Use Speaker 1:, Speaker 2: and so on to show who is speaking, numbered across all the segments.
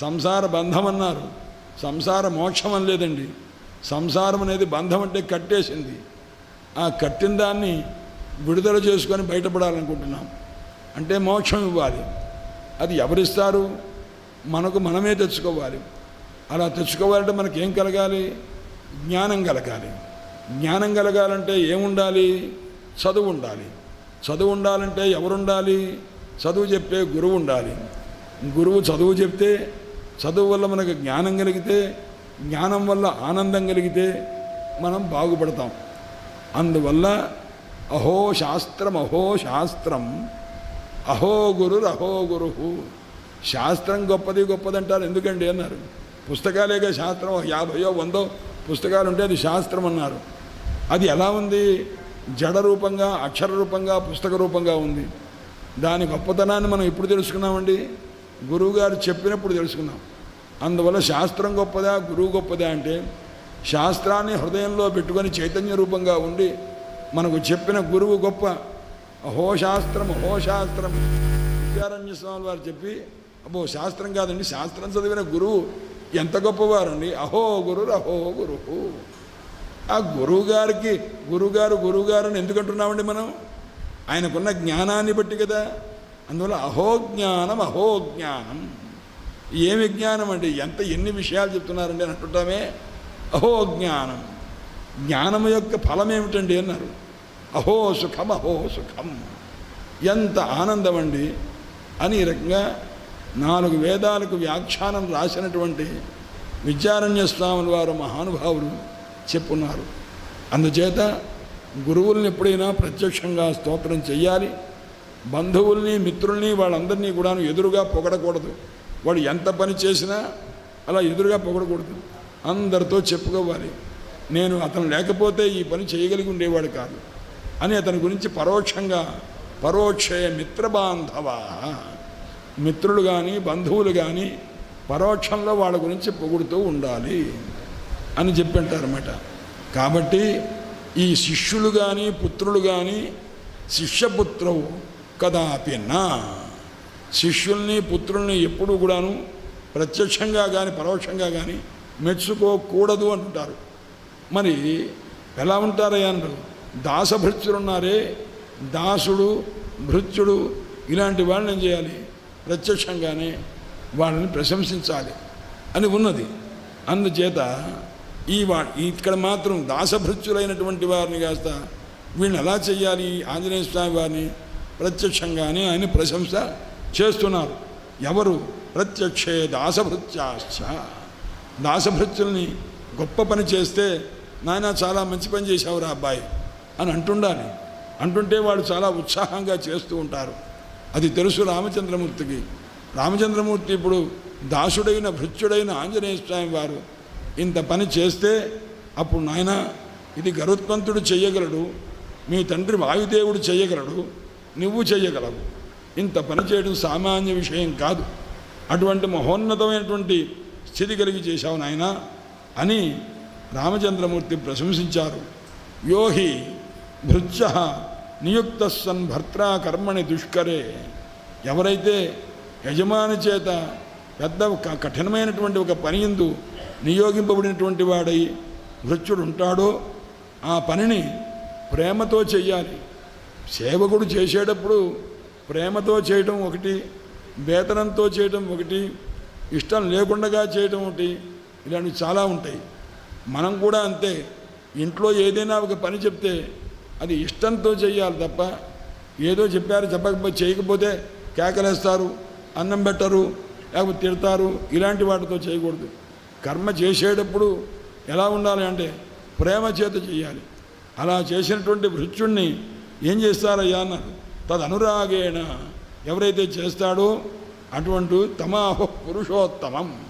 Speaker 1: సంసార బంధం అన్నారు సంసార మోక్షం అని లేదండి. సంసారం అనేది బంధం అంటే కట్టేసింది. ఆ కట్టిన దాన్ని విడుదల చేసుకొని బయటపడాలనుకుంటున్నాం. అంటే మోక్షం ఇవ్వాలి. అది ఎవరిస్తారు? మనకు మనమే తెచ్చుకోవాలి. అలా తెచ్చుకోవాలంటే మనకి ఏం కలగాలి? జ్ఞానం కలగాలి. జ్ఞానం కలగాలంటే ఏముండాలి? చదువు ఉండాలి. చదువు ఉండాలంటే ఎవరుండాలి? చదువు చెప్పే గురువు ఉండాలి. గురువు చదువు చెప్తే చదువు వల్ల మనకు జ్ఞానం కలిగితే జ్ఞానం వల్ల ఆనందం కలిగితే మనం బాగుపడతాం. అందువల్ల అహో శాస్త్రం అహో శాస్త్రం అహో గురు అహో గురు శాస్త్రం గొప్పది గొప్పదంటారు ఎందుకండి అన్నారు. పుస్తకాలేగా శాస్త్రం యాభయో వందో పుస్తకాలు ఉంటే అది శాస్త్రం అన్నారు. అది ఎలా ఉంది? జడ రూపంగా అక్షర రూపంగా పుస్తక రూపంగా ఉంది. దాని గొప్పతనాన్ని మనం ఎప్పుడు తెలుసుకున్నామండి? గురువుగారు చెప్పినప్పుడు తెలుసుకున్నాం. అందువల్ల శాస్త్రం గొప్పదా గురువు గొప్పదా అంటే శాస్త్రాన్ని హృదయంలో పెట్టుకొని చైతన్య రూపంగా ఉండి మనకు చెప్పిన గురువు గొప్ప. అహో శాస్త్రం అహో శాస్త్రం. విద్యారణ్య స్వామి వారు చెప్పి అబ్బో శాస్త్రం కాదండి శాస్త్రం చదివిన గురువు ఎంత గొప్పవారండి? అహో గురువు అహో గురువు ఆ గురువుగారికి గురువుగారు గురువుగారు అని ఎందుకంటున్నామండి మనం? ఆయనకున్న జ్ఞానాన్ని బట్టి కదా. అందువల్ల అహోజ్ఞానం అహోజ్ఞానం. ఏమి జ్ఞానం అండి? ఎంత ఎన్ని విషయాలు చెప్తున్నారండి అని అంటుంటామే జ్ఞానం యొక్క ఫలం ఏమిటండి అన్నారు. అహో సుఖం అహో సుఖం. ఎంత ఆనందం అండి అని ఈ రకంగా నాలుగు వేదాలకు వ్యాఖ్యానం రాసినటువంటి విద్యారణ్య స్వాముల వారు మహానుభావులు చెప్పున్నారు. అందుచేత గురువులను ఎప్పుడైనా ప్రత్యక్షంగా స్తోత్రం చేయాలి బంధువుల్ని మిత్రుల్ని వాళ్ళందరినీ కూడా ఎదురుగా పొగడకూడదు. వాడు ఎంత పని చేసినా అలా ఎదురుగా పొగడకూడదు. అందరితో చెప్పుకోవాలి. నేను అతను లేకపోతే ఈ పని చేయగలిగి ఉండేవాడు కాదు. అని అతని గురించి పరోక్షంగా పరోక్షయ మిత్రబాంధవ మిత్రులు కానీ బంధువులు కానీ పరోక్షంలో వాళ్ళ గురించి పొగుడుతూ ఉండాలి అని చెప్పంటారన్నమాట. కాబట్టి ఈ శిష్యులు కానీ పుత్రులు కానీ శిష్యపుత్రవు కదాపి నా. శిష్యుల్ని పుత్రుల్ని ఎప్పుడూ కూడాను ప్రత్యక్షంగా కానీ పరోక్షంగా కానీ మెచ్చుకోకూడదు అంటుంటారు. మరి ఎలా ఉంటారయ్యా అన్నారు. దాసభృత్యులున్నారే దాసుడు భృత్యుడు ఇలాంటి వాళ్ళని ఏం చేయాలి? ప్రత్యక్షంగానే వాళ్ళని ప్రశంసించాలి అని ఉన్నది. అందుచేత ఈ వా ఇక్కడ మాత్రం దాసభృత్యులైనటువంటి వారిని కాస్త వీళ్ళని ఎలా చేయాలి ఆంజనేయ స్వామి వారిని ప్రత్యక్షంగానే ఆయన ప్రశంస చేస్తున్నారు. ఎవరు? ప్రత్యక్షే దాసభృత్యాశ్చ. దాసభృత్యుల్ని గొప్ప పని చేస్తే నాయన చాలా మంచి పని చేశావురా అబ్బాయి అని అంటుండాలి. అంటుంటే వాడు చాలా ఉత్సాహంగా చేస్తూ ఉంటారు. అది తెలుసు రామచంద్రమూర్తికి. రామచంద్రమూర్తి ఇప్పుడు దాసుడైన భృత్యుడైన ఆంజనేయ స్వామి వారు ఇంత పని చేస్తే అప్పుడు నాయన ఇది గరుత్మంతుడు చేయగలడు మీ తండ్రి వాయుదేవుడు చేయగలడు నువ్వు చెయ్యగలవు ఇంత పని చేయడం సామాన్య విషయం కాదు. అటువంటి మహోన్నతమైనటువంటి స్థితి కలిగి చేశావు నాయన అని రామచంద్రమూర్తి ప్రశంసించారు. యోహి భృత్య నియుక్త సన్ భర్త్రా కర్మణి దుష్కరే. ఎవరైతే యజమాని చేత పెద్ద కఠినమైనటువంటి ఒక పని ఎందు నియోగింపబడినటువంటి వాడై భృత్యుడు ఉంటాడో ఆ పనిని ప్రేమతో చెయ్యాలి. సేవకుడు చేసేటప్పుడు ప్రేమతో చేయటం ఒకటి వేతనంతో చేయటం ఒకటి ఇష్టం లేకుండా చేయటం ఒకటి ఇలాంటివి చాలా ఉంటాయి. మనం కూడా అంతే ఇంట్లో ఏదైనా ఒక పని చెప్తే అది ఇష్టంతో చేయాలి తప్ప ఏదో చెప్పారు చెప్పకపోతే చేయకపోతే కేకలేస్తారు అన్నం పెట్టరు లేకపోతే తిడతారు ఇలాంటి వాటితో చేయకూడదు. కర్మ చేసేటప్పుడు ఎలా ఉండాలి అంటే ప్రేమ చేత చేయాలి. అలా చేసినటువంటి భృత్యుణ్ణి ఏం చేస్తారయ్యా అన్నారు తదనురాగేణ. ఎవరైతే చేస్తాడో అటువంటి తమాహ పురుషోత్తమం.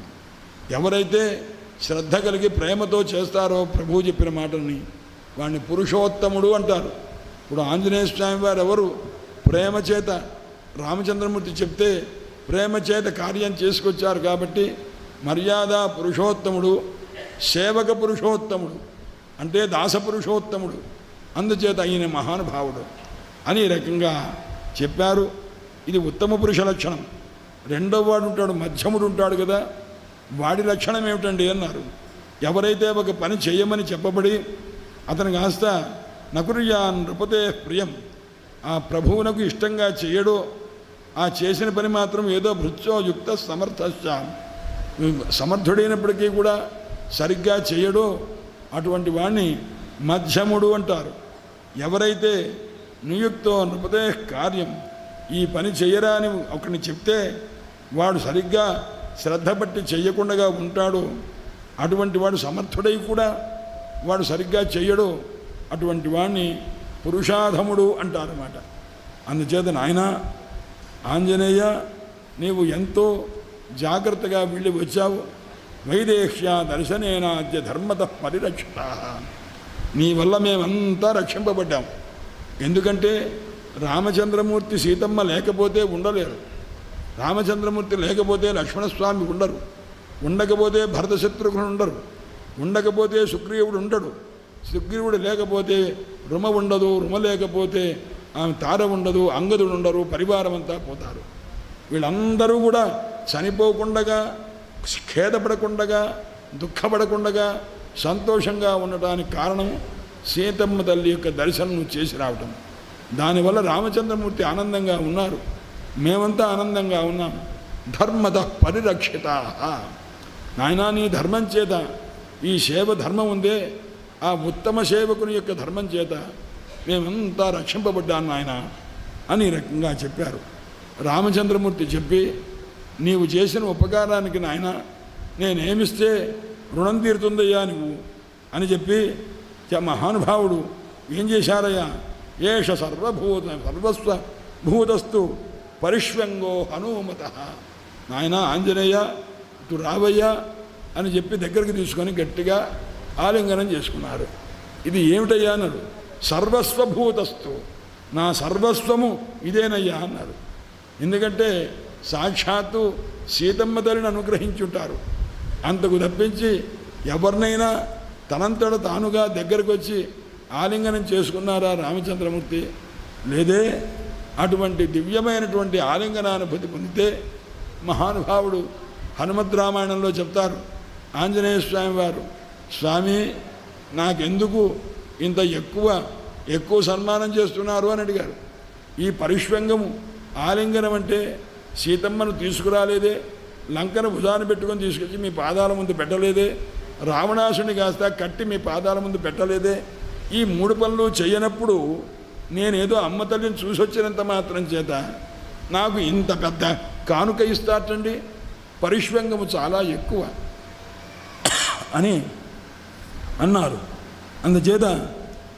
Speaker 1: ఎవరైతే శ్రద్ధ కలిగి ప్రేమతో చేస్తారో ప్రభువు చెప్పిన మాటల్ని వాడిని పురుషోత్తముడు అంటారు. ఇప్పుడు ఆంజనేయ స్వామి వారు ఎవరు? ప్రేమ చేత రామచంద్రమూర్తి చెప్తే ప్రేమ చేత కార్యం చేసుకొచ్చారు కాబట్టి మర్యాద పురుషోత్తముడు సేవక పురుషోత్తముడు అంటే దాస పురుషోత్తముడు అందుచేత ఆయన మహానుభావుడు అని రకంగా చెప్పారు. ఇది ఉత్తమ పురుష లక్షణం. రెండో వాడు ఉంటాడు మధ్యముడు ఉంటాడు కదా. వాడి లక్షణం ఏమిటండి అన్నారు. ఎవరైతే ఒక పని చేయమని చెప్పబడి అతను కాస్త నకురియా నృపతే ప్రియం. ఆ ప్రభువునకు ఇష్టంగా చేయడో. ఆ చేసిన పని మాత్రం ఏదో భృత్యోయుక్త సమర్థ సమర్థశ్చ. సమర్థుడైనప్పటికీ కూడా సరిగ్గా చేయడో. అటువంటి వాణ్ణి మధ్యముడు అంటారు. ఎవరైతే నియుక్తో నృపదే కార్యం ఈ పని చేయరా అని ఒకరిని చెప్తే వాడు సరిగ్గా శ్రద్ధ పట్టి చెయ్యకుండా ఉంటాడు. అటువంటి వాడు సమర్థుడై కూడా వాడు సరిగ్గా చేయడు. అటువంటి వాడిని పురుషాధముడు అంటారన్నమాట. అందుచేత నాయన ఆంజనేయ నీవు ఎంతో జాగ్రత్తగా వెళ్ళి వచ్చావు. వైదేహ్య దర్శనేనాద్య ధర్మత పరిరక్షిత. నీ వల్ల మేమంతా రక్షింపబడ్డాం. ఎందుకంటే రామచంద్రమూర్తి సీతమ్మ లేకపోతే ఉండలేరు. రామచంద్రమూర్తి లేకపోతే లక్ష్మణస్వామి ఉండరు. ఉండకపోతే భరత శత్రుఘ్నుడు ఉండరు. ఉండకపోతే సుగ్రీవుడు ఉండడు. సుగ్రీవుడు లేకపోతే రుమ ఉండదు రుమ లేకపోతే ఆమె తార ఉండదు అంగదుడు ఉండరు పరివారం అంతా పోతారు. వీళ్ళందరూ కూడా చనిపోకుండగా ఖేదపడకుండగా దుఃఖపడకుండగా సంతోషంగా ఉండటానికి కారణం సీతమ్మ తల్లి యొక్క దర్శనం చేసి రావటం. దానివల్ల రామచంద్రమూర్తి ఆనందంగా ఉన్నారు. మేమంతా ఆనందంగా ఉన్నాం. ధర్మద పరిరక్షిత నాయనా నీ ధర్మం చేత ఈ సేవ ధర్మం ఉందే. ఆ ఉత్తమ సేవకుని యొక్క ధర్మం చేత మేమంతా రక్షింపబడ్డాను నాయన అని రకంగా చెప్పారు. రామచంద్రమూర్తి చెప్పి నీవు చేసిన ఉపకారానికి నాయన నేనేమిస్తే రుణం తీరుతుందయ్యా నువ్వు అని చెప్పి మహానుభావుడు ఏం చేశారయ్యా? ఏష సర్వభూత సర్వస్వ భూతస్తు పరిష్వంగో హనుమత. నాయన ఆంజనేయ ఇటు రావయ్యా అని చెప్పి దగ్గరికి తీసుకొని గట్టిగా ఆలింగనం చేసుకున్నారు. ఇది ఏమిటయ్యా అన్నాడు సర్వస్వభూతస్తు నా సర్వస్వము ఇదేనయ్యా అన్నారు. ఎందుకంటే సాక్షాత్తు సీతమ్మ తల్లిని అనుగ్రహించుంటారు. అంతకు తప్పించి ఎవరినైనా తనంతట తానుగా దగ్గరకు వచ్చి ఆలింగనం చేసుకున్నారా రామచంద్రమూర్తి? లేదే. అటువంటి దివ్యమైనటువంటి ఆలింగనానుభూతి పొందితే మహానుభావుడు హనుమద్ రామాయణంలో చెప్తారు. ఆంజనేయ స్వామి వారు స్వామి నాకెందుకు ఇంత ఎక్కువ ఎక్కువ సన్మానం చేస్తున్నారు? అని అడిగారు. ఈ పరిష్వంగము ఆలింగనం అంటే సీతమ్మను తీసుకురాలేదే. లంకను భుజాన పెట్టుకొని తీసుకొచ్చి మీ పాదాల ముందు పెట్టలేదే. రావణాసుని కాస్త కట్టి మీ పాదాల ముందు పెట్టలేదే. ఈ మూడు పనులు చేయనప్పుడు నేనేదో అమ్మ తల్లిని చూసి వచ్చినంత మాత్రం చేత నాకు ఇంత పెద్ద కానుక ఇస్తాటండి పరిష్వంగము చాలా ఎక్కువ అని అన్నారు. అందుచేత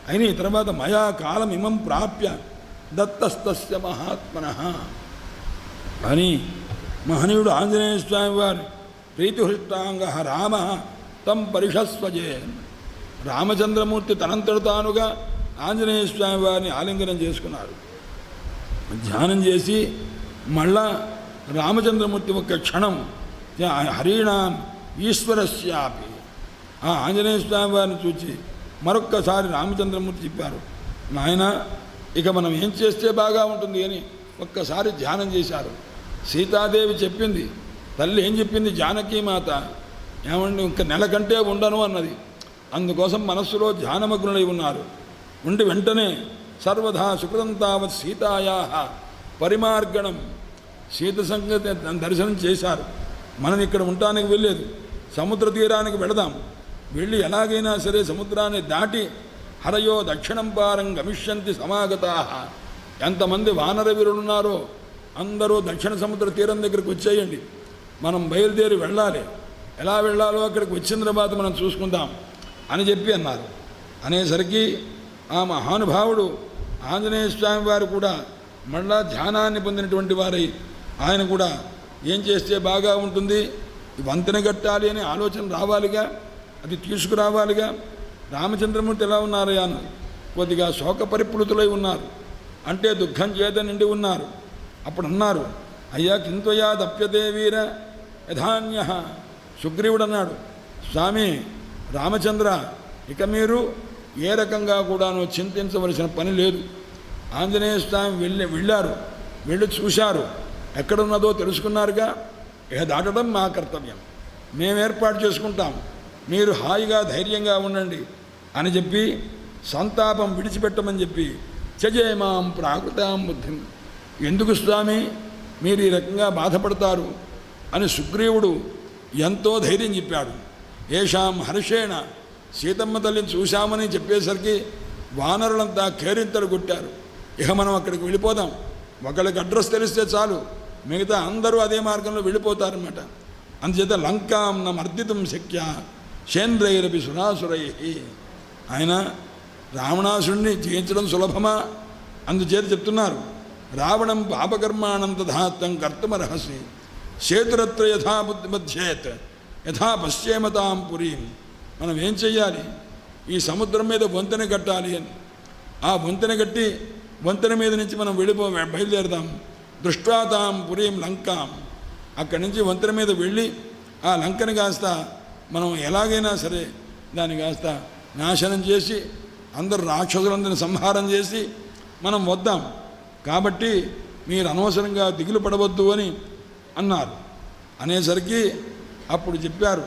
Speaker 1: అయిన ఈ తర్వాత మయా కాలం ఇమం ప్రాప్య దత్తస్తస్య మహాత్మన అని మహనీయుడు ఆంజనేయ స్వామి వారి ప్రీతిహృష్టాంగ రామ తం పరిషస్వజే. రామచంద్రమూర్తి తనంతట తానుగా ఆంజనేయ స్వామి వారిని ఆలింగనం చేసుకున్నారు. ధ్యానం చేసి మళ్ళా రామచంద్రమూర్తి ఒక క్షణం హరిణాం ఈశ్వరస్యాపి. ఆ ఆంజనేయ స్వామి వారిని చూచి మరొక్కసారి రామచంద్రమూర్తి చెప్పారు నాయన ఇక మనం ఏం చేస్తే బాగా ఉంటుంది అని ఒక్కసారి ధ్యానం చేశారు. సీతాదేవి చెప్పింది తల్లి ఏం చెప్పింది? జానకీ మాత ఏమండి ఇంక నెల కంటే ఉండను అన్నది. అందుకోసం మనస్సులో ధ్యానమగ్నులై ఉన్నారు. ఉండి వెంటనే సర్వదా సుకృతం తావత్ సీతాయా పరిమార్గణం. సీత సంగతి దర్శనం చేశారు. మనం ఇక్కడ ఉండటానికి వెళ్ళలేదు సముద్ర తీరానికి వెళదాం. వెళ్ళి ఎలాగైనా సరే సముద్రాన్ని దాటి హరయో దక్షిణం పారం గమిష్యంతి సమాగతా ఎంతమంది వానర వీరులున్నారో అందరూ దక్షిణ సముద్ర తీరం దగ్గరికి వచ్చేయండి. మనం బయలుదేరి వెళ్ళాలి. ఎలా వెళ్ళాలో అక్కడికి వచ్చిన తర్వాత మనం చూసుకుందాం అని చెప్పి అన్నారు. అనేసరికి ఆ మహానుభావుడు ఆంజనేయ స్వామి వారు కూడా మళ్ళా ధ్యానాన్ని పొందినటువంటి వారై ఆయన కూడా ఏం చేస్తే బాగా ఉంటుంది? వంతెన కట్టాలి అనే ఆలోచన రావాలిగా? అది తీసుకురావాలిగా? రామచంద్రమూర్తి ఎలా ఉన్నారయ్యాను? కొద్దిగా శోక పరిప్లుతులై ఉన్నారు. అంటే దుఃఖం చేత నిండి ఉన్నారు. అప్పుడు అన్నారు అయ్యా కింతయా దప్యతే వీర యథాన్య సుగ్రీవుడు అన్నాడు స్వామి రామచంద్ర ఇక మీరు ఏ రకంగా కూడాను చింతించవలసిన పని లేదు. ఆంజనేయ స్వామి వెళ్ళి వెళ్ళారు వెళ్ళి చూశారు. ఎక్కడున్నదో తెలుసుకున్నారుగా? ఇక దాటడం మా కర్తవ్యం. మేము ఏర్పాటు చేసుకుంటాం. మీరు హాయిగా ధైర్యంగా ఉండండి అని చెప్పి సంతాపం విడిచిపెట్టమని చెప్పి చజేమాం ప్రాకృతాం బుద్ధిం ఎందుకు స్వామి మీరు ఈ రకంగా బాధపడతారు? అని సుగ్రీవుడు ఎంతో ధైర్యం చెప్పాడు. ఏషాం హర్షేణ సీతమ్మ తల్లిని చూశామని చెప్పేసరికి వానరులంతా కేరింతలు కొట్టారు. ఇక మనం అక్కడికి వెళ్ళిపోదాం. ఒకళ్ళకి అడ్రస్ తెలిస్తే చాలు. మిగతా అందరూ అదే మార్గంలో వెళ్ళిపోతారన్నమాట. అందుచేత లంకాం మర్దితం శక్య శేంద్రైరపి సురాసురై. ఆయన రావణాసుడిని జయించడం సులభమా? అందుచేత చెప్తున్నారు. రావణం పాపకర్మాణం తథాత్వం కర్తమర్హసి సేతురత్ర యథా బుద్ధిమధ్యేత్ యథా పశ్చేమతాం పురీం. మనం ఏం చెయ్యాలి? ఈ సముద్రం మీద వంతెన కట్టాలి అని. ఆ వంతెన కట్టి వంతెన మీద నుంచి మనం వెళ్ళిపో బయలుదేరదాం. దృష్టాతాం పురీం లంకాం. అక్కడి నుంచి వంతెన మీద వెళ్ళి ఆ లంకని కాస్త మనం ఎలాగైనా సరే దాన్ని కాస్త నాశనం చేసి అందరు రాక్షసులందరిని సంహారం చేసి మనం వద్దాం. కాబట్టి మీరు అనవసరంగా దిగులు పడవద్దు అని అన్నారు. అనేసరికి అప్పుడు చెప్పారు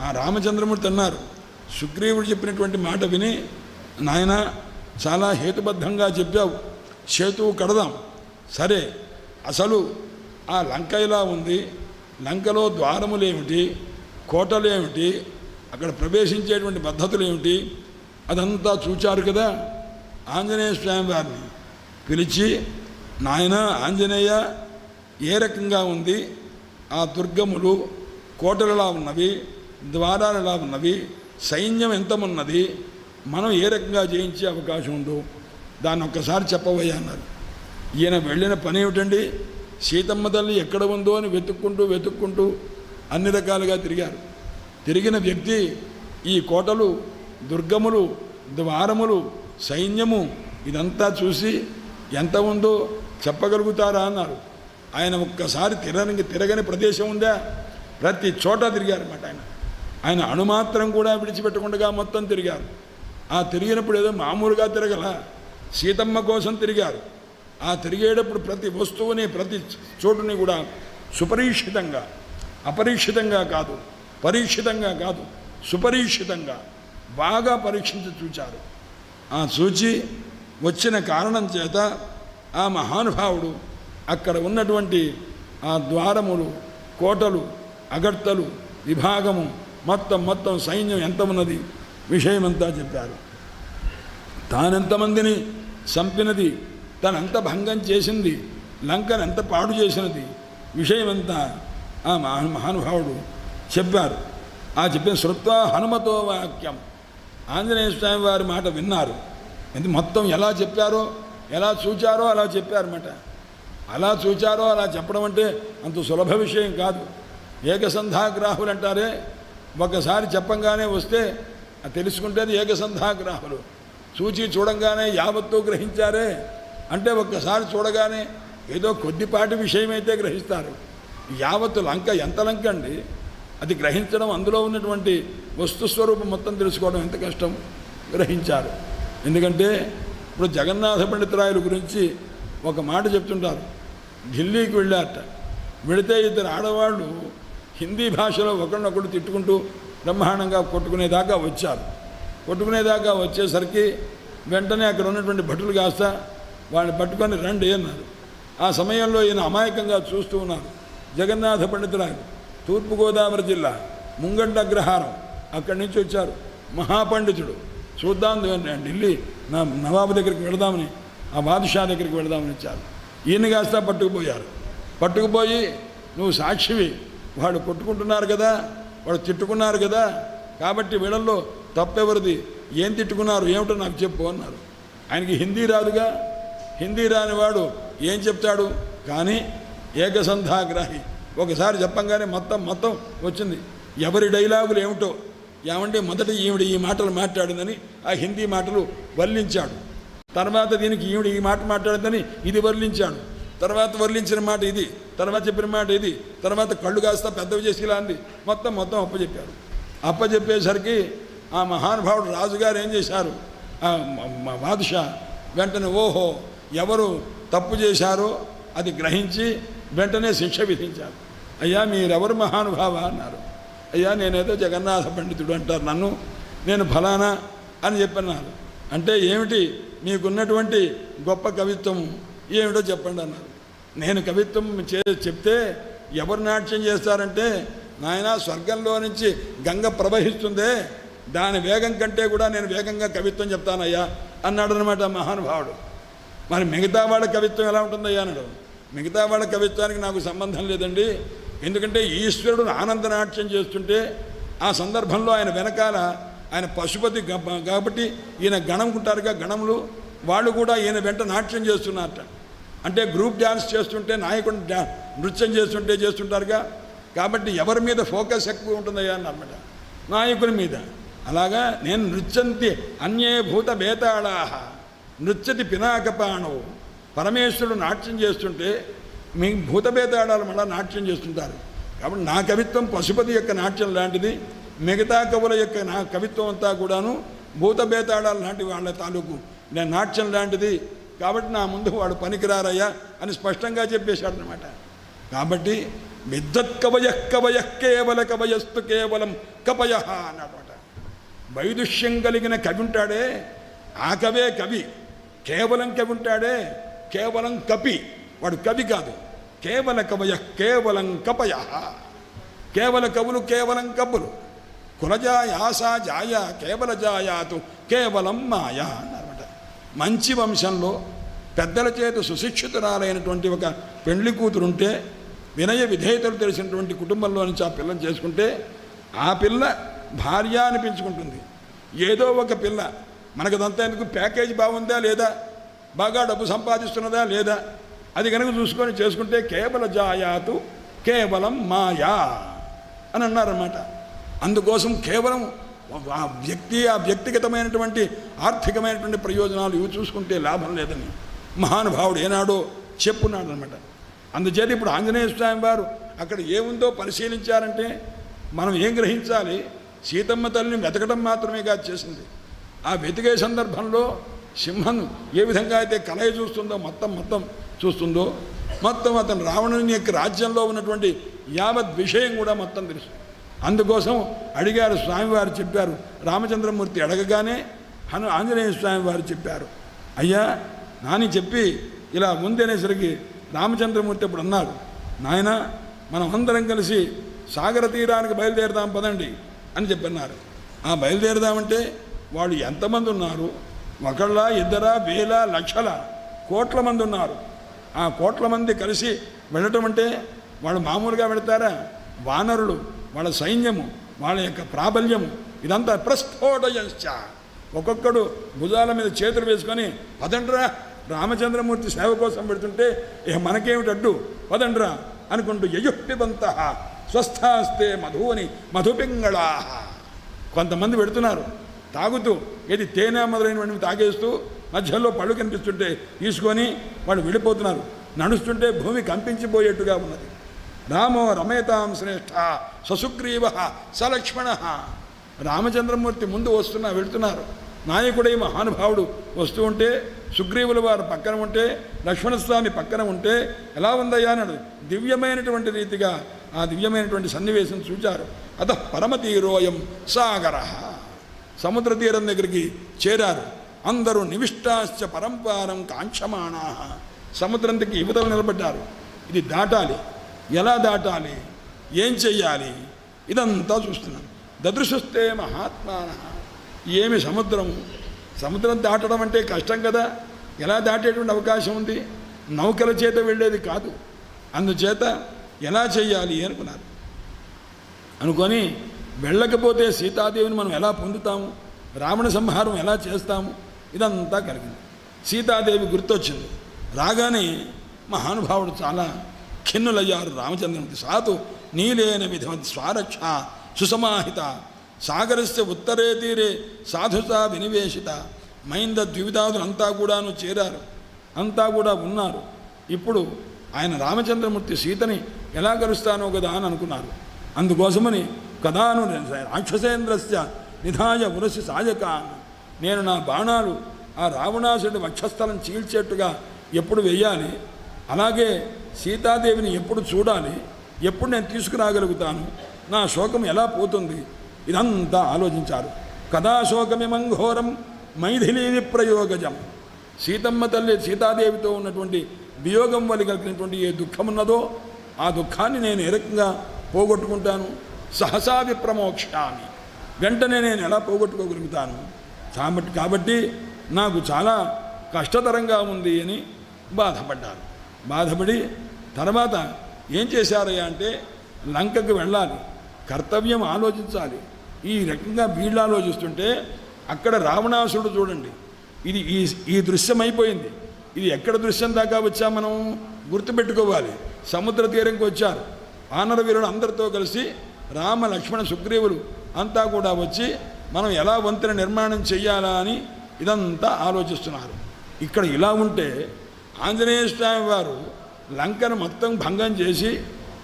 Speaker 1: ఆ రామచంద్రమూర్తి అన్నారు సుగ్రీవుడు చెప్పినటువంటి మాట విని నాయన చాలా హేతుబద్ధంగా చెప్పావు సేతువు కడదాం. సరే అసలు ఆ లంక ఇలా ఉంది? లంకలో ద్వారములేమిటి? కోటలేమిటి? అక్కడ ప్రవేశించేటువంటి పద్ధతులు ఏమిటి అదంతా చూచారు కదా ఆంజనేయ స్వామి వారిని. పిలిచి నాయన ఆంజనేయ ఏ రకంగా ఉంది? ఆ దుర్గములు కోటలలా ఉన్నవి ద్వారాలలా ఉన్నవి సైన్యం ఎంతమున్నది? మనం ఏ రకంగా జయించే అవకాశం ఉందో దాన్ని ఒక్కసారి చెప్పబోయా అన్నారు. ఈయన వెళ్ళిన పని ఏమిటండి? సీతమ్మ తల్లి ఎక్కడ ఉందో అని వెతుక్కుంటూ వెతుక్కుంటూ అన్ని రకాలుగా తిరిగారు. తిరిగిన వ్యక్తి ఈ కోటలు దుర్గములు ద్వారములు సైన్యము ఇదంతా చూసి ఎంత ఉందో చెప్పగలుగుతారా అన్నారు. ఆయన ఒక్కసారి తిరగని తిరగని ప్రదేశం ఉందా? ప్రతి చోట తిరిగారన్నమాట ఆయన. ఆయన అణుమాత్రం కూడా విడిచిపెట్టకుండా మొత్తం తిరిగారు. ఆ తిరిగినప్పుడు ఏదో మామూలుగా తిరగల. సీతమ్మ కోసం తిరిగారు. ఆ తిరిగేటప్పుడు ప్రతి వస్తువుని ప్రతి చోటుని కూడా సుపరీక్షితంగా అపరీక్షితంగా కాదు పరీక్షితంగా కాదు సుపరీక్షితంగా బాగా పరీక్షించి చూచారు. ఆ చూచి వచ్చిన కారణం చేత ఆ మహానుభావుడు అక్కడ ఉన్నటువంటి ఆ ద్వారములు కోటలు అగర్తలు విభాగము మొత్తం మొత్తం సైన్యం ఎంత ఉన్నది? విషయమంతా చెప్పారు. తానెంతమందిని చంపినది తనంత భంగం చేసింది లంకను ఎంత పాడు చేసినది? విషయమంతా ఆ మహా మహానుభావుడు చెప్పారు. ఆ చెప్పిన శృత్వా హనుమతో వాక్యం. ఆంజనేయ స్వామి వారి మాట విన్నారు. ఇది మొత్తం ఎలా చెప్పారో ఎలా చూచారో అలా చెప్పారన్నమాట. అలా చూచారో అలా చెప్పడం అంటే అంత సులభ విషయం కాదు. ఏకసంధాగ్రాహులు అంటారే ఒకసారి చెప్పంగానే వస్తే అది తెలుసుకుంటేది ఏకసంధాగ్రాహులు. చూచి చూడంగానే యావత్తు గ్రహించారే అంటే ఒక్కసారి చూడగానే ఏదో కొద్దిపాటి విషయమైతే గ్రహిస్తారు. యావత్తు లంక ఎంత లంక అండి? అది గ్రహించడం అందులో ఉన్నటువంటి వస్తుస్వరూపం మొత్తం తెలుసుకోవడం ఎంత కష్టం? గ్రహించారు. ఎందుకంటే ఇప్పుడు జగన్నాథ పండితురాయల గురించి ఒక మాట చెప్తుంటారు. ఢిల్లీకి వెళ్ళారట. వెళితే ఇద్దరు ఆడవాళ్ళు హిందీ భాషలో ఒకరినొకరు తిట్టుకుంటూ బ్రహ్మాండంగా కొట్టుకునేదాకా వచ్చారు. కొట్టుకునేదాకా వచ్చేసరికి వెంటనే అక్కడ ఉన్నటువంటి భటులు కాస్త వాళ్ళని పట్టుకొని రండి అన్నారు. ఆ సమయంలో ఈయన అమాయకంగా చూస్తూ ఉన్నారు. జగన్నాథ పండితురాయలు తూర్పుగోదావరి జిల్లా ముంగండ అగ్రహారం అక్కడి నుంచి వచ్చారు. మహాపండితుడు. చూద్దాం ఢిల్లీ నా నవాబు దగ్గరికి వెళదామని ఆ బాదుషా దగ్గరికి వెళదామని ఇచ్చారు ఈయన కాస్త పట్టుకుపోయారు. పట్టుకుపోయి నువ్వు సాక్షివి. వాళ్ళు కొట్టుకుంటున్నారు కదా వాళ్ళు తిట్టుకున్నారు కదా కాబట్టి వీళ్ళల్లో తప్పెవరిది? ఏం తిట్టుకున్నారు? ఏమిటో నాకు చెప్పు అన్నారు. ఆయనకి హిందీ రాదుగా. హిందీ రానివాడు ఏం చెప్తాడు? కానీ ఏకసంధాగ్రాహి. ఒకసారి చెప్పంగానే మొత్తం మొత్తం వచ్చింది. ఎవరి డైలాగులు ఏమిటో ఏమంటే మొదట ఈవిడ ఈ మాటలు మాట్లాడిందని ఆ హిందీ మాటలు వర్లించాడు తర్వాత దీనికి ఈవిడ ఈ మాట మాట్లాడిందని ఇది వర్లించాడు తర్వాత వర్లించిన మాట ఇది తర్వాత చెప్పిన మాట ఇది తర్వాత కళ్ళు కాస్త పెద్దవి చేసి ఇలా అంది. మొత్తం మొత్తం అప్పచెప్పారు అప్పచెప్పేసరికి ఆ మహానుభావుడు రాజుగారు ఏం చేశారు? బాదుషా వెంటనే ఓహో ఎవరు తప్పు చేశారో అది గ్రహించి వెంటనే శిక్ష విధించారు. అయ్యా మీరెవరు మహానుభావ అన్నారు. అయ్యా నేనేదో జగన్నాథ పండితుడు అంటారు నన్ను. నేను ఫలానా అని చెప్పన్నారు. అంటే ఏమిటి? మీకున్నటువంటి గొప్ప కవిత్వం ఏమిటో చెప్పండి అన్నారు. నేను కవిత్వం చే చెప్తే ఎవరు నాట్యం చేస్తారంటే నాయన స్వర్గంలో నుంచి గంగ ప్రవహిస్తుందే. దాని వేగం కంటే కూడా నేను వేగంగా కవిత్వం చెప్తానయ్యా అన్నాడు అనమాట మహానుభావుడు. మరి మిగతా వాళ్ళ కవిత్వం ఎలా ఉంటుందయ్యా అన్నాడు. మిగతా వాళ్ళ కవిత్వానికి నాకు సంబంధం లేదండి. ఎందుకంటే ఈశ్వరుడు ఆనందనాట్యం చేస్తుంటే ఆ సందర్భంలో ఆయన వెనకాల ఆయన పశుపతి కాబట్టి ఈయన గణంకుంటారుగా గణములు వాళ్ళు కూడా ఈయన వెంట నాట్యం చేస్తున్నారట. అంటే గ్రూప్ డ్యాన్స్ చేస్తుంటే నాయకుడు డా నృత్యం చేస్తుంటే చేస్తుంటారుగా. కాబట్టి ఎవరి మీద ఫోకస్ ఎక్కువ ఉంటుందయ్యా అన్నమాట. నాయకుని మీద. అలాగా నేను నృత్యంతి అన్యేభూత బేతాళాహ నృత్యతి పినాకపాణవు. పరమేశ్వరుడు నాట్యం చేస్తుంటే మీ భూతభేదాడాలు మళ్ళా నాట్యం చేస్తుంటారు. కాబట్టి నా కవిత్వం పశుపతి యొక్క నాట్యం లాంటిది మిగతా కవుల యొక్క నా కవిత్వం అంతా కూడాను భూతభేతాడాలు లాంటి వాళ్ళ తాలూకు. నేను నాట్యం లాంటిది కాబట్టి నా ముందు వాడు పనికిరారయ్యా అని స్పష్టంగా చెప్పేశాడు అనమాట కాబట్టి విద్వత్ కవయ కవయ కేవల కవయస్తు కేవలం కపయ అన్నమాట వైదుష్యం కలిగిన కవి ఉంటాడే ఆ కవే కవి. కేవలం కవి ఉంటాడే కేవలం కపి. వాడు కవి కాదు. కేవల కవయ కేవలం కపయ. కేవల కవులు కేవలం కవులు కులజాయాసా జాయ కేవల జాయాతు కేవలం మాయ అన్నమాట. మంచి వంశంలో పెద్దల చేత సుశిక్షితురాలైనటువంటి ఒక పెండ్లి కూతురుంటే వినయ విధేయతలు తెలిసినటువంటి కుటుంబంలో నుంచి ఆ పిల్లని చేసుకుంటే ఆ పిల్ల భార్య అనిపించుకుంటుంది. ఏదో ఒక పిల్ల మనకు అదంతా ఎందుకు ప్యాకేజీ బాగుందా లేదా? బాగా డబ్బు సంపాదిస్తున్నదా లేదా? అది కనుక చూసుకొని చేసుకుంటే కేవల జాయాతు కేవలం మాయా అని అన్నారన్నమాట. అందుకోసం కేవలం ఆ వ్యక్తి ఆ వ్యక్తిగతమైనటువంటి ఆర్థికమైనటువంటి ప్రయోజనాలు ఇవి చూసుకుంటే లాభం లేదని మహానుభావుడు ఏనాడో చెప్పున్నాడు అనమాట అందుచేత ఇప్పుడు ఆంజనేయ స్వామి వారు అక్కడ ఏముందో పరిశీలించారంటే మనం ఏం గ్రహించాలి? సీతమ్మ తల్లిని వెతకడం మాత్రమే కాదు చేసింది. ఆ వెతికే సందర్భంలో సింహం ఏ విధంగా అయితే కలయి చూస్తుందో మొత్తం మొత్తం చూస్తుందో మొత్తం అతను రావణుని యొక్క రాజ్యంలో ఉన్నటువంటి యావత్ విషయం కూడా మొత్తం తెలుసు. అందుకోసం అడిగారు స్వామివారు చెప్పారు రామచంద్రమూర్తి అడగగానే హను ఆంజనేయ స్వామి వారు చెప్పారు. అయ్యా నాని చెప్పి ఇలా ముందనేసరికి రామచంద్రమూర్తి అప్పుడు అన్నారు నాయన మనం అందరం కలిసి సాగర తీరానికి బయలుదేరదాం పదండి అని చెప్పన్నారు. ఆ బయలుదేరదామంటే వాళ్ళు ఎంతమంది ఉన్నారు? ఒకళ్ళ ఇద్దరా వేల లక్షల కోట్ల మంది ఉన్నారు. ఆ కోట్ల మంది కలిసి వెళ్ళటం అంటే వాళ్ళు మామూలుగా వెళతారా? వానరులు వాళ్ళ సైన్యము వాళ్ళ యొక్క ప్రాబల్యము ఇదంతా ప్రస్ఫోటయంశ ఒక్కొక్కడు భుజాల మీద చేతులు వేసుకొని పదండ్రా రామచంద్రమూర్తి సేవ కోసం పెడుతుంటే ఇక మనకేమిటడ్డు పదండ్రా అనుకుంటూ యయుప్పిబంత స్వస్థాస్తే మధువుని మధుపింగళా. కొంతమంది పెడుతున్నారు తాగుతూ ఏది తేనె మొదలైనవి తాగేస్తూ మధ్యలో పళ్ళు కనిపిస్తుంటే తీసుకొని వాళ్ళు వెళ్ళిపోతున్నారు. నడుస్తుంటే భూమి కంపించిపోయేట్టుగా ఉన్నది. రామో రమేతాం శ్రేష్ఠ ససుగ్రీవ సలక్ష్మణ. రామచంద్రమూర్తి ముందు వస్తున్నా వెళుతున్నారు. నాయకుడై మహానుభావుడు వస్తూ ఉంటే సుగ్రీవుల వారు పక్కన ఉంటే లక్ష్మణస్వామి పక్కన ఉంటే ఎలా ఉందయ్యా అన్నాడు దివ్యమైనటువంటి రీతిగా ఆ దివ్యమైనటువంటి సన్నివేశం చూచారు. అత పరమతీరోయం సాగర. సముద్ర తీరం దగ్గరికి చేరారు. అందరూ నివిష్టాశ్చ పరంపారం కాంక్షమాణా. సముద్రం దగ్గర యువతలు నిలబడ్డారు. ఇది దాటాలి. ఎలా దాటాలి? ఏం చెయ్యాలి? ఇదంతా చూస్తున్నాం. దదృశుస్తే మహాత్మాన. ఏమి సముద్రం? సముద్రం దాటడం అంటే కష్టం కదా. ఎలా దాటేటువంటి అవకాశం ఉంది? నౌకల చేత వెళ్ళేది కాదు. అందుచేత ఎలా చేయాలి అనుకున్నారు. అనుకొని వెళ్ళకపోతే సీతాదేవిని మనం ఎలా పొందుతాము? రావణ సంహారం ఎలా చేస్తాము? ఇదంతా కలిగింది. సీతాదేవి గుర్తొచ్చింది. రాగానే మహానుభావుడు చాలా ఖిన్నులయ్యారు రామచంద్రునికి. సాతు నీలేన విధవత్ స్వారక్ష సుసమాహిత సాగరస్య ఉత్తరే తీరే సాధుతా వినివేశిత మైంద ద్వివిధాదులు అంతా కూడాను చేరారు. అంతా కూడా ఉన్నారు. ఇప్పుడు ఆయన రామచంద్రమూర్తి సీతని ఎలా కలుస్తానో కదా అని అనుకున్నారు. అందుకోసమని కథాను రాక్షసేంద్రస్య నిధాయ ఉరసి సాయకాన్ నేను నా బాణాలు ఆ రావణాసుడి వక్షస్థలం చీల్చేట్టుగా ఎప్పుడు వెయ్యాలి అలాగే సీతాదేవిని ఎప్పుడు చూడాలి? ఎప్పుడు నేను తీసుకురాగలుగుతాను? నా శోకం ఎలా పోతుంది? ఇదంతా ఆలోచించారు. కదా ఘోరం మైథిలీ ప్రయోగజం. సీతమ్మ తల్లి సీతాదేవితో ఉన్నటువంటి వియోగం వల్ల కలిగినటువంటి ఏ దుఃఖం ఉన్నదో ఆ దుఃఖాన్ని నేను ఏ రకంగా పోగొట్టుకుంటాను? సహసా విప్రమోక్షామి. వెంటనే నేను ఎలా పోగొట్టుకోగలుగుతాను? కాబట్టి కాబట్టి నాకు చాలా కష్టతరంగా ఉంది అని బాధపడ్డారు బాధపడి తర్వాత ఏం చేశారయ్యా అంటే లంకకు వెళ్ళాలి కర్తవ్యం ఆలోచించాలి. ఈ రకంగా వీళ్ళు ఆలోచిస్తుంటే అక్కడ రావణాసురుడు చూడండి ఇది ఈ ఈ దృశ్యం అయిపోయింది. ఇది ఎక్కడ దృశ్యం దాకా వచ్చా మనం గుర్తుపెట్టుకోవాలి. సముద్ర తీరంకి వచ్చారు. వానర అందరితో కలిసి రామ లక్ష్మణ సుగ్రీవులు అంతా కూడా వచ్చి మనం ఎలా వంతెన నిర్మాణం చేయాలా అని ఇదంతా ఆలోచిస్తున్నారు. ఇక్కడ ఇలా ఉంటే ఆంజనేయ స్వామి వారు లంకను మొత్తం భంగం చేసి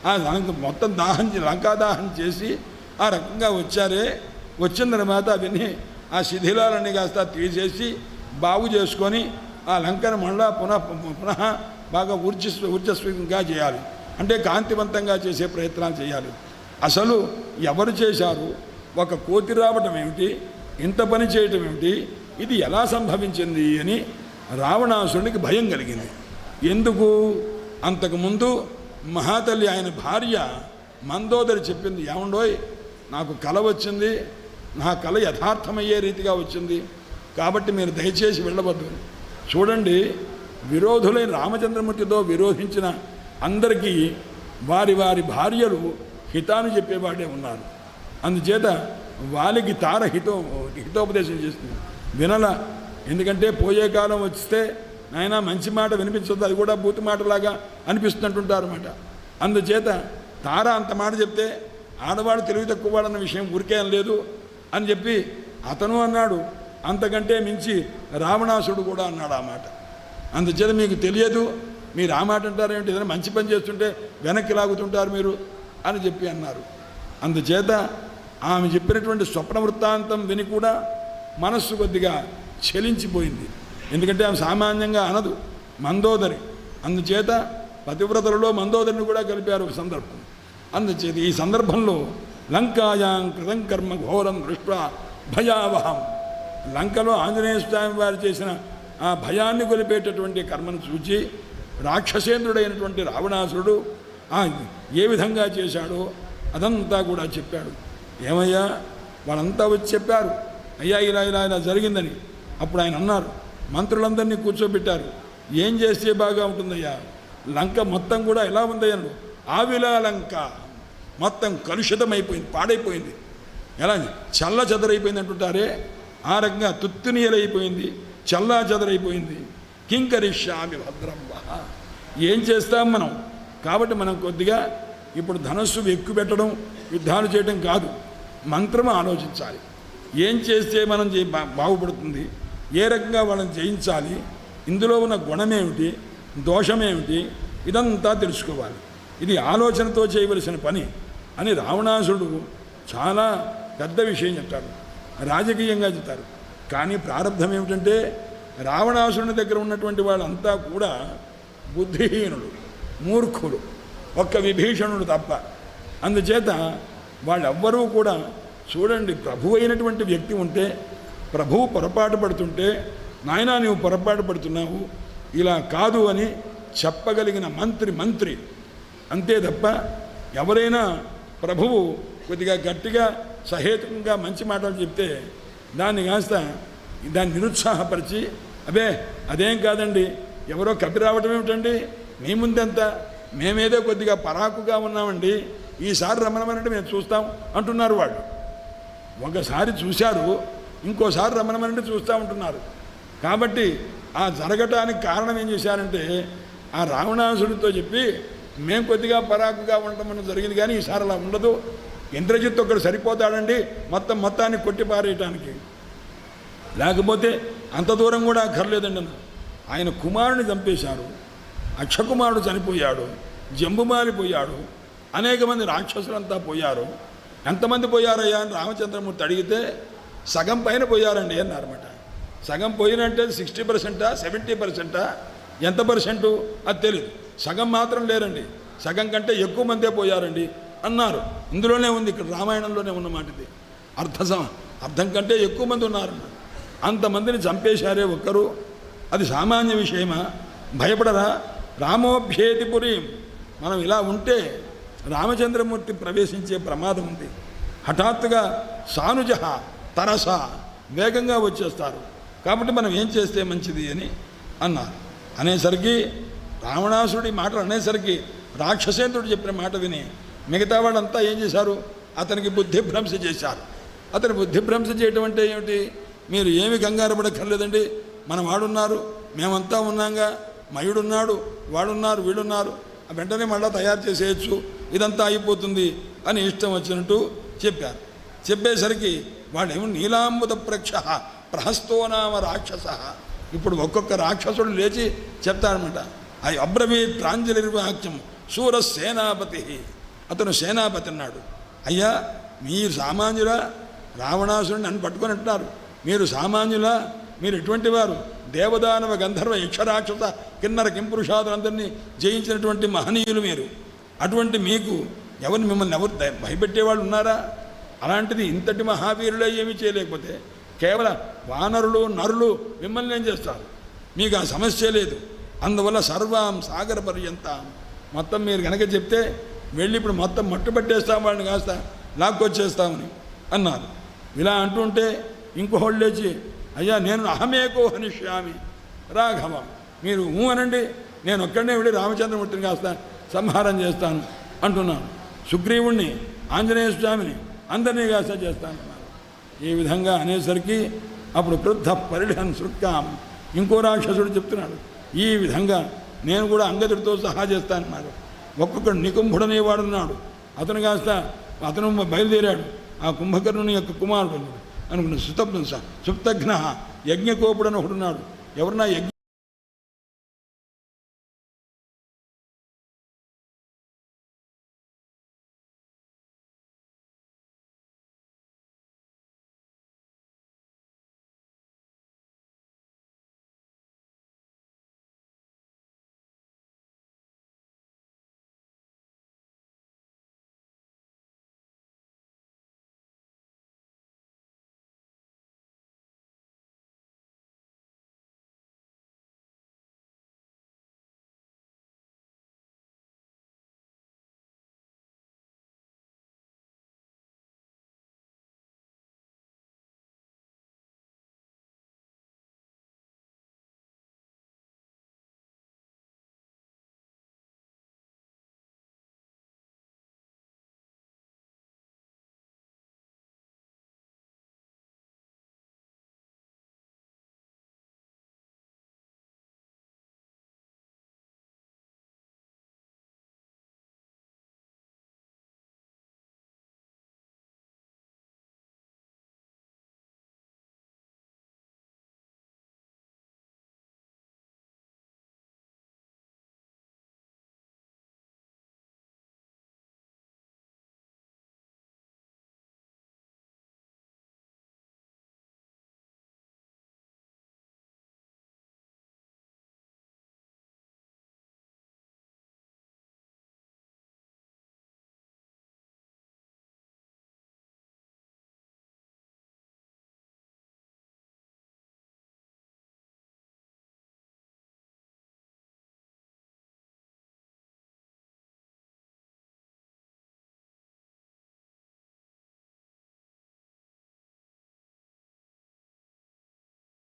Speaker 1: ఆ లంక మొత్తం దాహం లంకాదాహం లంకా చేసి ఆ రకంగా వచ్చారే. వచ్చిన తర్వాత అవన్నీ ఆ శిథిలాలన్నీ కాస్త తీసేసి బాగు చేసుకొని ఆ లంకను మళ్ళా పునః పునః బాగా ఊర్జస్ ఊర్జస్వంగా చేయాలి. అంటే కాంతివంతంగా చేసే ప్రయత్నాలు చేయాలి. అసలు ఎవరు చేశారు? ఒక కోతి రావటం ఏమిటి? ఇంత పని చేయటం ఏమిటి? ఇది ఎలా సంభవించింది అని రావణాసురునికి భయం కలిగింది. ఎందుకు? అంతకుముందు మహాతల్లి ఆయన భార్య మందోదరి చెప్పింది ఏమండోయ్ నాకు కల వచ్చింది నా కళ యథార్థమయ్యే రీతిగా వచ్చింది కాబట్టి మీరు దయచేసి వెళ్ళవద్దు. చూడండి విరోధులైన రామచంద్రమూర్తితో విరోధించిన అందరికీ వారి వారి భార్యలు హితాన్ని చెప్పేవాడే ఉన్నారు. అందుచేత వాళ్ళకి తార హితో హితోపదేశం చేస్తుంది. వినల. ఎందుకంటే పోయే కాలం వస్తే నాయన మంచి మాట వినిపించదు అది కూడా బూతు మాటలాగా అనిపిస్తుంటుంటారు అన్నమాట అందుచేత తార అంత మాట చెప్తే ఆడవాడు తెలివి తక్కువవాడన్న విషయం ఊరికేం లేదు అని చెప్పి అతను అన్నాడు. అంతకంటే మించి రావణాసుడు కూడా అన్నాడు ఆ మాట. అందుచేత మీకు తెలియదు మీరు ఆ మాట అంటారేమిటి ఏదైనా మంచి పని చేస్తుంటే వెనక్కి లాగుతుంటారు మీరు అని చెప్పి అన్నారు. అందుచేత ఆమె చెప్పినటువంటి స్వప్న వృత్తాంతం విని కూడా మనస్సు కొద్దిగా చలించిపోయింది. ఎందుకంటే ఆమె సామాన్యంగా అనదు మందోదరి. అందుచేత పతివ్రతలలో మందోదరిని కూడా కలిపారు ఒక సందర్భం. అందుచేత ఈ సందర్భంలో లంకాయాం కృతం కర్మ ఘోరం దృష్ట భయావహం. లంకలో ఆంజనేయ స్వామి వారు చేసిన ఆ భయాన్ని కొలిపేటటువంటి కర్మను చూచి రాక్షసేంద్రుడైనటువంటి రావణాసురుడు ఆ ఏ విధంగా చేశాడో అదంతా కూడా చెప్పాడు. ఏమయ్యా? వాళ్ళంతా వచ్చి చెప్పారు అయ్యా ఇలా ఇలా ఇలా జరిగిందని. అప్పుడు ఆయన అన్నారు మంత్రులందరినీ కూర్చోబెట్టారు. ఏం చేస్తే బాగా ఉంటుందయ్యా? లంక మొత్తం కూడా ఎలా ఉందయ్యాడు ఆవిలా లంక. మొత్తం కలుషితమైపోయింది పాడైపోయింది. ఎలా చల్ల చెదరైపోయింది అంటుంటారే? ఆ రకంగా తుత్తునీయలైపోయింది చల్లా చెదరైపోయింది. కింకరిష్యామి భద్రం ఏం చేస్తాం మనం? కాబట్టి మనం కొద్దిగా ఇప్పుడు ధనస్సు ఎక్కువ పెట్టడం యుద్ధాలు చేయడం కాదు. మంత్రం ఆలోచించాలి. ఏం చేస్తే మనం చే బాగుపడుతుంది? ఏ రకంగా వాళ్ళని జయించాలి? ఇందులో ఉన్న గుణమేమిటి? దోషమేమిటి? ఇదంతా తెలుసుకోవాలి. ఇది ఆలోచనతో చేయవలసిన పని అని రావణాసుడు చాలా పెద్ద విషయం చెప్తాడు. రాజకీయంగా చెప్తారు. కానీ ప్రారంభం ఏమిటంటే రావణాసురుని దగ్గర ఉన్నటువంటి వాళ్ళంతా కూడా బుద్ధిహీనుడు మూర్ఖుడు ఒక్క విభీషణుడు తప్ప. అందుచేత వాళ్ళెవ్వరూ కూడా చూడండి ప్రభు అయినటువంటి వ్యక్తి ఉంటే ప్రభువు పొరపాటు పడుతుంటే నాయనా నువ్వు పొరపాటు పడుతున్నావు ఇలా కాదు అని చెప్పగలిగిన మంత్రి మంత్రి. అంతే తప్ప ఎవరైనా ప్రభువు కొద్దిగా గట్టిగా సహేతుకంగా మంచి మాటలు చెప్తే దాన్ని కాస్త దాన్ని నిరుత్సాహపరిచి అబే అదేం కాదండి ఎవరో కపి రావటం ఏమిటండి? మీ ముందెంత? మేమేదో కొద్దిగా పరాకుగా ఉన్నామండి ఈసారి రమ్మనమనంటే మేము చూస్తాం అంటున్నారు వాళ్ళు. ఒకసారి చూశారు ఇంకోసారి రమ్మనమనంటే చూస్తూ ఉంటున్నారు. కాబట్టి ఆ జరగటానికి కారణం ఏం చేశారంటే ఆ రావణాసుడితో చెప్పి మేము కొద్దిగా పరాకుగా ఉండటం జరిగింది కానీ ఈసారి అలా ఉండదు. ఇంద్రజిత్ ఒకడు సరిపోతాడండి మొత్తం మొత్తాన్ని కొట్టి పారేయటానికి. లేకపోతే అంత దూరం కూడా అక్కర్లేదండి ఆయన కుమారుని చంపేశారు. అక్షకుమారుడు చనిపోయాడు. జంబుమారిపోయాడు అనేక మంది రాక్షసులంతా పోయారు. ఎంతమంది పోయారయ్యా అని రామచంద్రమూర్తి అడిగితే సగం పైన పోయారండి అన్నారన్నమాట సగం పోయినంటే సిక్స్టీ పర్సెంటా సెవెంటీ పర్సెంటా ఎంత పర్సెంటు? అది తెలియదు సగం మాత్రం లేరండి. సగం కంటే ఎక్కువ మందే పోయారండి అన్నారు. ఇందులోనే ఉంది ఇక్కడ రామాయణంలోనే ఉన్న మాట ఇది. అర్థ అర్థం కంటే ఎక్కువ మంది ఉన్నారు అంతమందిని చంపేశారే ఒక్కరు. అది సామాన్య విషయమా? భయపడరా? రామోభ్యేతి పురీం. మనం ఇలా ఉంటే రామచంద్రమూర్తి ప్రవేశించే ప్రమాదం ఉంది. హఠాత్తుగా సానుజ తరస వేగంగా వచ్చేస్తారు. కాబట్టి మనం ఏం చేస్తే మంచిది అని అన్నారు. అనేసరికి రావణాసుడి మాటలు అనేసరికి రాక్షసేంద్రుడు చెప్పిన మాట విని మిగతా వాళ్ళంతా ఏం చేశారు? అతనికి బుద్ధిభ్రంశ చేశారు. అతని బుద్ధి భ్రంశ చేయటం అంటే ఏమిటి? మీరు ఏమి కంగారు పడక్కర్లేదండి. మన వాడున్నారు. మేమంతా ఉన్నాగా. మయుడున్నాడు వాడున్నారు వీడున్నారు. వెంటనే మళ్ళీ తయారు చేసేయచ్చు ఇదంతా అయిపోతుంది అని ఇష్టం వచ్చినట్టు చెప్పారు. చెప్పేసరికి వాడేమో నీలాంబుద ప్రక్ష ప్రహస్తోనామ రాక్షస. ఇప్పుడు ఒక్కొక్క రాక్షసుడు లేచి చెప్తాడనమాట ఆ అబ్రవీత్ ప్రాంజలిర్వాక్యం శూర సేనాపతి. అతను సేనాపతి అన్నాడు. అయ్యా మీరు సామాన్యులా? రావణాసురుని నన్ను పట్టుకొని అంటున్నారు. మీరు సామాన్యులా? మీరు ఎటువంటి వారు దేవదానవ గంధర్వ యక్షరాక్షస కిన్నర కింపురుషాదులందరినీ జయించినటువంటి మహనీయులు మీరు. అటువంటి మీకు ఎవరు మిమ్మల్ని ఎవరు భయపెట్టేవాళ్ళు ఉన్నారా? అలాంటిది ఇంతటి మహావీరులే ఏమీ చేయలేకపోతే కేవలం వానరులు నరులు మిమ్మల్ని ఏం చేస్తారు? మీకు ఆ సమస్య లేదు. అందువల్ల సర్వం సాగర పర్యంతం. మొత్తం మీరు కనుక చెప్తే వెళ్ళి ఇప్పుడు మొత్తం మట్టు పట్టేస్తాం వాళ్ళని కాస్త లాక్కొచ్చేస్తామని అన్నారు. ఇలా అంటుంటే ఇంకోళ్ళు లేచి అయ్యా నేను అహమేకో హనిష్యామి రాఘవం. మీరు ఊ అనండి నేను ఒక్కడనే వెళ్ళి రామచంద్రమూర్తిని కాస్తాను సంహారం చేస్తాను అంటున్నాను. సుగ్రీవుణ్ణి ఆంజనేయ స్వామిని అందరినీ కాస్త చేస్తాను ఈ విధంగా అనేసరికి అప్పుడు వృద్ధ పరిఢన్ సృక్కాం ఇంకో రాక్షసుడు చెప్తున్నాడు ఈ విధంగా నేను కూడా అంగదుడితో సహా చేస్తానన్నారు ఒక్కొక్కడు నికుంభుడనే వాడున్నాడు. అతను కాస్త అతను బయలుదేరాడు. ఆ కుంభకర్ణుని యొక్క కుమారుడు అనుకున్న సుతప్న సుప్తఘ్న యజ్ఞకోపుడని ఒకడున్నాడు ఎవరన్నా యజ్ఞ